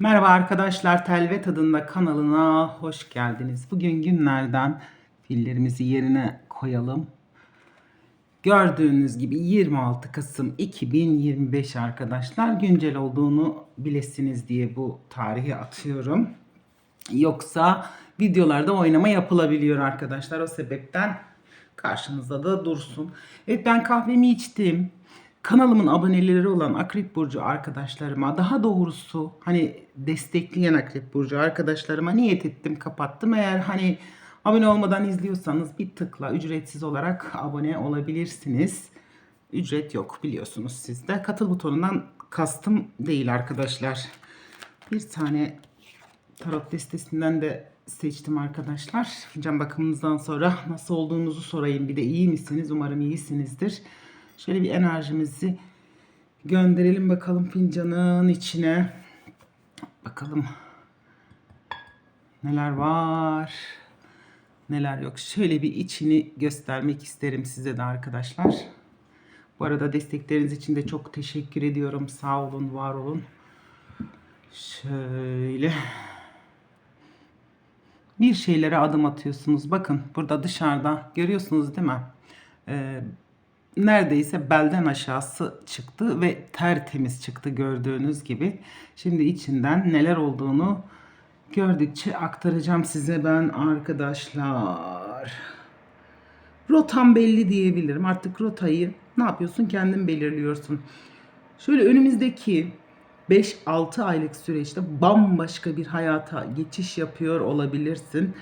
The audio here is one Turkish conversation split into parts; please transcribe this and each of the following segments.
Merhaba arkadaşlar, Telve Tadında kanalına hoş geldiniz. Bugün günlerden fillerimizi yerine koyalım. Gördüğünüz gibi 26 Kasım 2025 arkadaşlar. Güncel olduğunu bilesiniz diye bu tarihi atıyorum. Yoksa videolarda oynama yapılabiliyor arkadaşlar. O sebepten karşınızda da dursun. Evet ben kahvemi içtim. Kanalımın aboneleri olan Akrep Burcu arkadaşlarıma daha doğrusu hani destekleyen Akrep Burcu arkadaşlarıma niyet ettim kapattım. Eğer hani abone olmadan izliyorsanız bir tıkla ücretsiz olarak abone olabilirsiniz. Ücret yok biliyorsunuz sizde. Katıl butonundan kastım değil arkadaşlar. Bir tane tarot destesinden de seçtim arkadaşlar. Fincan bakımınızdan sonra nasıl olduğunuzu sorayım. Bir de iyi misiniz? Umarım iyisinizdir. Şöyle bir enerjimizi gönderelim bakalım fincanın içine. Bakalım neler var. Neler yok. Şöyle bir içini göstermek isterim size de arkadaşlar. Bu arada destekleriniz için de çok teşekkür ediyorum. Sağ olun, var olun. Şöyle bir şeylere adım atıyorsunuz. Bakın burada dışarıda görüyorsunuz değil mi? Ee, neredeyse belden aşağısı çıktı ve tertemiz çıktı gördüğünüz gibi. Şimdi içinden neler olduğunu gördükçe aktaracağım size ben arkadaşlar. Rotam belli diyebilirim. Artık rotayı ne yapıyorsun kendin belirliyorsun. Şöyle önümüzdeki 5-6 aylık süreçte bambaşka bir hayata geçiş yapıyor olabilirsin.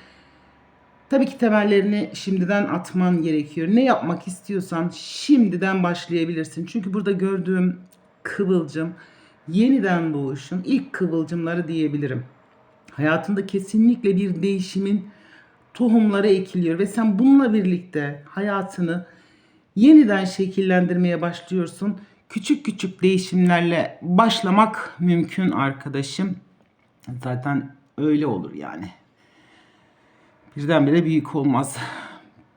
Tabii ki temellerini şimdiden atman gerekiyor. Ne yapmak istiyorsan şimdiden başlayabilirsin. Çünkü burada gördüğüm kıvılcım yeniden doğuşun ilk kıvılcımları diyebilirim. Hayatında kesinlikle bir değişimin tohumları ekiliyor ve sen bununla birlikte hayatını yeniden şekillendirmeye başlıyorsun. Küçük küçük değişimlerle başlamak mümkün arkadaşım. Zaten öyle olur yani birdenbire büyük olmaz.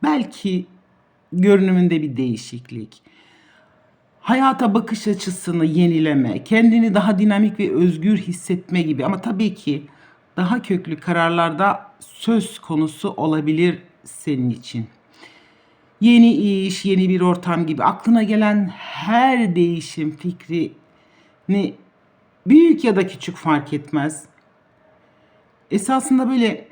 Belki görünümünde bir değişiklik. Hayata bakış açısını yenileme, kendini daha dinamik ve özgür hissetme gibi ama tabii ki daha köklü kararlarda söz konusu olabilir senin için. Yeni iş, yeni bir ortam gibi aklına gelen her değişim fikrini büyük ya da küçük fark etmez. Esasında böyle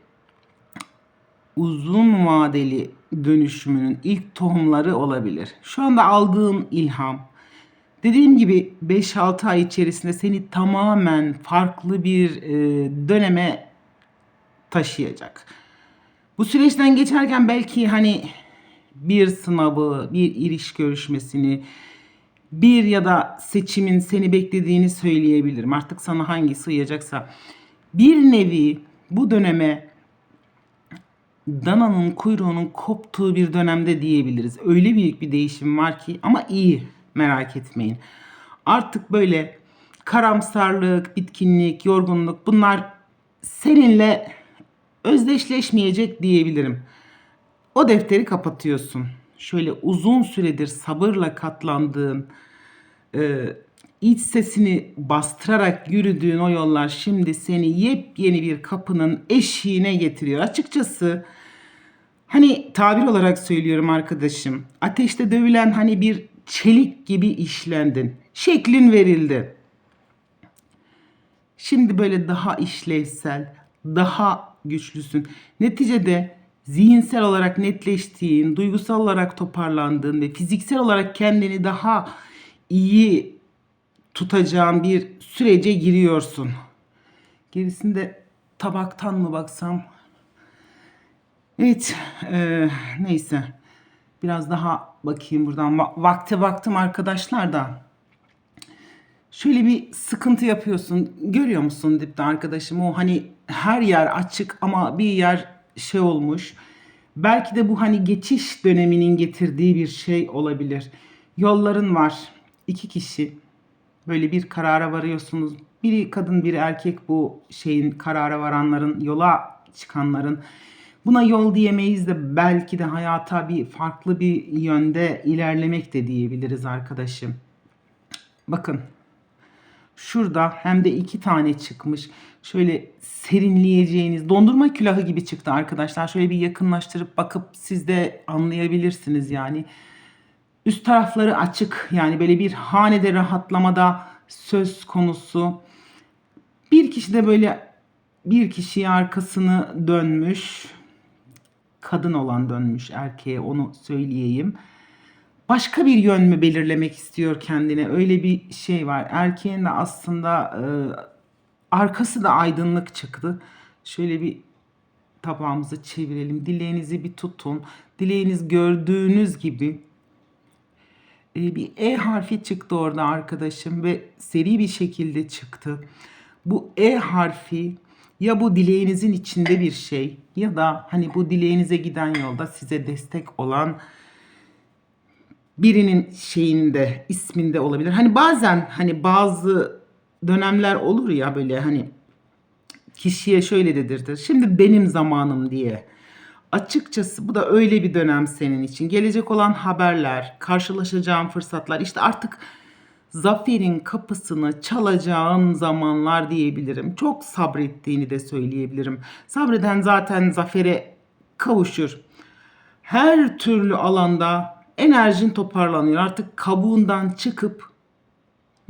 uzun vadeli dönüşümünün ilk tohumları olabilir. Şu anda aldığın ilham dediğim gibi 5-6 ay içerisinde seni tamamen farklı bir e, döneme taşıyacak. Bu süreçten geçerken belki hani bir sınavı, bir iriş görüşmesini, bir ya da seçimin seni beklediğini söyleyebilirim. Artık sana hangisi uyacaksa. Bir nevi bu döneme dananın kuyruğunun koptuğu bir dönemde diyebiliriz. Öyle büyük bir değişim var ki ama iyi merak etmeyin. Artık böyle karamsarlık, bitkinlik, yorgunluk bunlar seninle özdeşleşmeyecek diyebilirim. O defteri kapatıyorsun. Şöyle uzun süredir sabırla katlandığın, e, iç sesini bastırarak yürüdüğün o yollar şimdi seni yepyeni bir kapının eşiğine getiriyor. Açıkçası Hani tabir olarak söylüyorum arkadaşım. Ateşte dövülen hani bir çelik gibi işlendin. Şeklin verildi. Şimdi böyle daha işlevsel, daha güçlüsün. Neticede zihinsel olarak netleştiğin, duygusal olarak toparlandığın ve fiziksel olarak kendini daha iyi tutacağın bir sürece giriyorsun. Gerisinde tabaktan mı baksam Evet, e, neyse. Biraz daha bakayım buradan. Va- vakte baktım arkadaşlar da. Şöyle bir sıkıntı yapıyorsun. Görüyor musun dipte arkadaşım? O hani her yer açık ama bir yer şey olmuş. Belki de bu hani geçiş döneminin getirdiği bir şey olabilir. Yolların var. İki kişi böyle bir karara varıyorsunuz. Biri kadın, biri erkek bu şeyin karara varanların, yola çıkanların Buna yol diyemeyiz de belki de hayata bir farklı bir yönde ilerlemek de diyebiliriz arkadaşım. Bakın şurada hem de iki tane çıkmış. Şöyle serinleyeceğiniz dondurma külahı gibi çıktı arkadaşlar. Şöyle bir yakınlaştırıp bakıp siz de anlayabilirsiniz yani. Üst tarafları açık yani böyle bir hanede rahatlamada söz konusu. Bir kişi de böyle bir kişiye arkasını dönmüş. Kadın olan dönmüş erkeğe onu söyleyeyim. Başka bir yön mü belirlemek istiyor kendine? Öyle bir şey var. Erkeğin de aslında e, arkası da aydınlık çıktı. Şöyle bir tabağımızı çevirelim. Dileğinizi bir tutun. Dileğiniz gördüğünüz gibi e, bir E harfi çıktı orada arkadaşım ve seri bir şekilde çıktı. Bu E harfi ya bu dileğinizin içinde bir şey ya da hani bu dileğinize giden yolda size destek olan birinin şeyinde isminde olabilir. Hani bazen hani bazı dönemler olur ya böyle hani kişiye şöyle dedirtir. Şimdi benim zamanım diye. Açıkçası bu da öyle bir dönem senin için. Gelecek olan haberler, karşılaşacağın fırsatlar, işte artık zaferin kapısını çalacağın zamanlar diyebilirim. Çok sabrettiğini de söyleyebilirim. Sabreden zaten zafere kavuşur. Her türlü alanda enerjin toparlanıyor. Artık kabuğundan çıkıp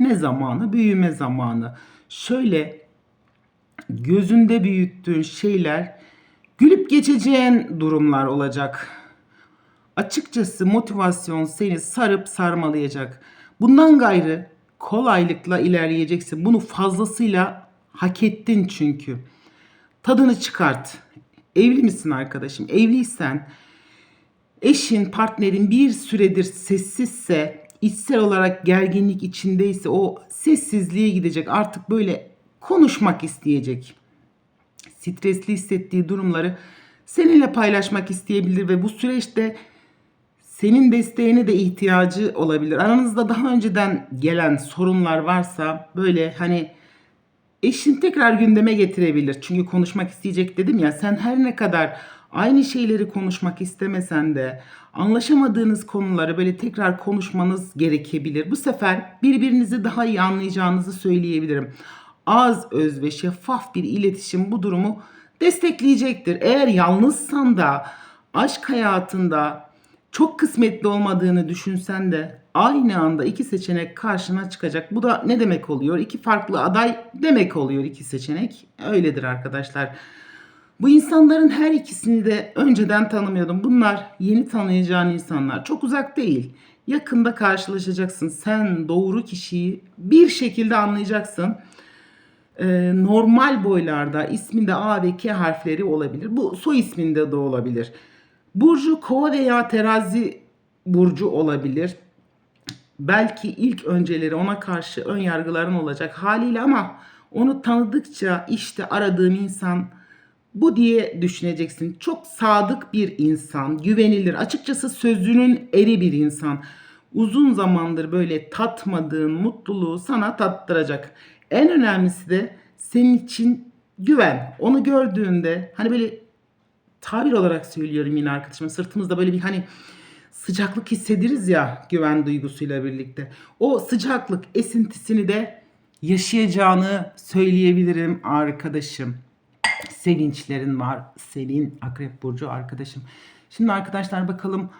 ne zamanı? Büyüme zamanı. Şöyle gözünde büyüttüğün şeyler gülüp geçeceğin durumlar olacak. Açıkçası motivasyon seni sarıp sarmalayacak. Bundan gayrı kolaylıkla ilerleyeceksin. Bunu fazlasıyla hak ettin çünkü. Tadını çıkart. Evli misin arkadaşım? Evliysen eşin, partnerin bir süredir sessizse, içsel olarak gerginlik içindeyse o sessizliğe gidecek. Artık böyle konuşmak isteyecek. Stresli hissettiği durumları seninle paylaşmak isteyebilir ve bu süreçte senin desteğine de ihtiyacı olabilir. Aranızda daha önceden gelen sorunlar varsa böyle hani eşin tekrar gündeme getirebilir. Çünkü konuşmak isteyecek dedim ya sen her ne kadar aynı şeyleri konuşmak istemesen de anlaşamadığınız konuları böyle tekrar konuşmanız gerekebilir. Bu sefer birbirinizi daha iyi anlayacağınızı söyleyebilirim. Az öz ve şeffaf bir iletişim bu durumu destekleyecektir. Eğer yalnızsan da aşk hayatında çok kısmetli olmadığını düşünsen de aynı anda iki seçenek karşına çıkacak. Bu da ne demek oluyor? İki farklı aday demek oluyor iki seçenek. Öyledir arkadaşlar. Bu insanların her ikisini de önceden tanımıyordum. Bunlar yeni tanıyacağın insanlar. Çok uzak değil. Yakında karşılaşacaksın. Sen doğru kişiyi bir şekilde anlayacaksın. Ee, normal boylarda isminde A ve K harfleri olabilir. Bu soy isminde de olabilir. Burcu kova veya terazi burcu olabilir. Belki ilk önceleri ona karşı ön yargıların olacak haliyle ama onu tanıdıkça işte aradığım insan bu diye düşüneceksin. Çok sadık bir insan, güvenilir. Açıkçası sözünün eri bir insan. Uzun zamandır böyle tatmadığın mutluluğu sana tattıracak. En önemlisi de senin için güven. Onu gördüğünde hani böyle tabir olarak söylüyorum yine arkadaşım sırtımızda böyle bir hani sıcaklık hissediriz ya güven duygusuyla birlikte. O sıcaklık esintisini de yaşayacağını söyleyebilirim arkadaşım. Sevinçlerin var. Selin Akrep Burcu arkadaşım. Şimdi arkadaşlar bakalım.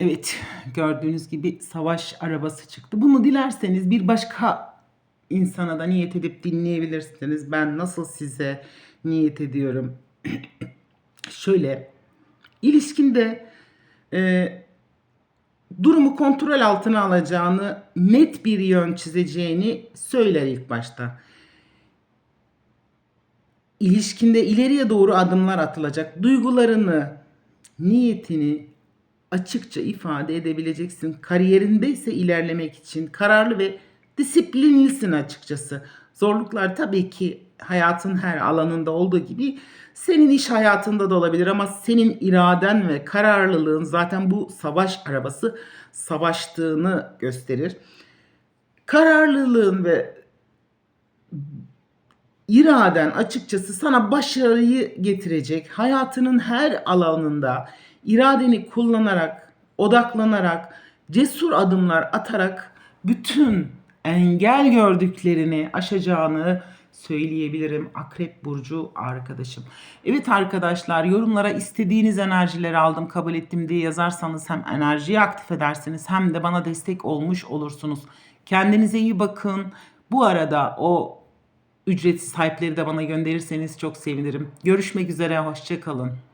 Evet gördüğünüz gibi savaş arabası çıktı. Bunu dilerseniz bir başka insana da niyet edip dinleyebilirsiniz. Ben nasıl size niyet ediyorum. Şöyle ilişkinde e, durumu kontrol altına alacağını, net bir yön çizeceğini söyler ilk başta. İlişkinde ileriye doğru adımlar atılacak. Duygularını, niyetini açıkça ifade edebileceksin. Kariyerinde ise ilerlemek için kararlı ve disiplinlisin açıkçası. Zorluklar tabii ki hayatın her alanında olduğu gibi senin iş hayatında da olabilir ama senin iraden ve kararlılığın zaten bu savaş arabası savaştığını gösterir. Kararlılığın ve iraden açıkçası sana başarıyı getirecek. Hayatının her alanında iradeni kullanarak, odaklanarak, cesur adımlar atarak bütün engel gördüklerini aşacağını söyleyebilirim. Akrep burcu arkadaşım. Evet arkadaşlar yorumlara istediğiniz enerjileri aldım kabul ettim diye yazarsanız hem enerjiyi aktif edersiniz hem de bana destek olmuş olursunuz. Kendinize iyi bakın. Bu arada o ücretsiz hype'leri de bana gönderirseniz çok sevinirim. Görüşmek üzere, hoşçakalın.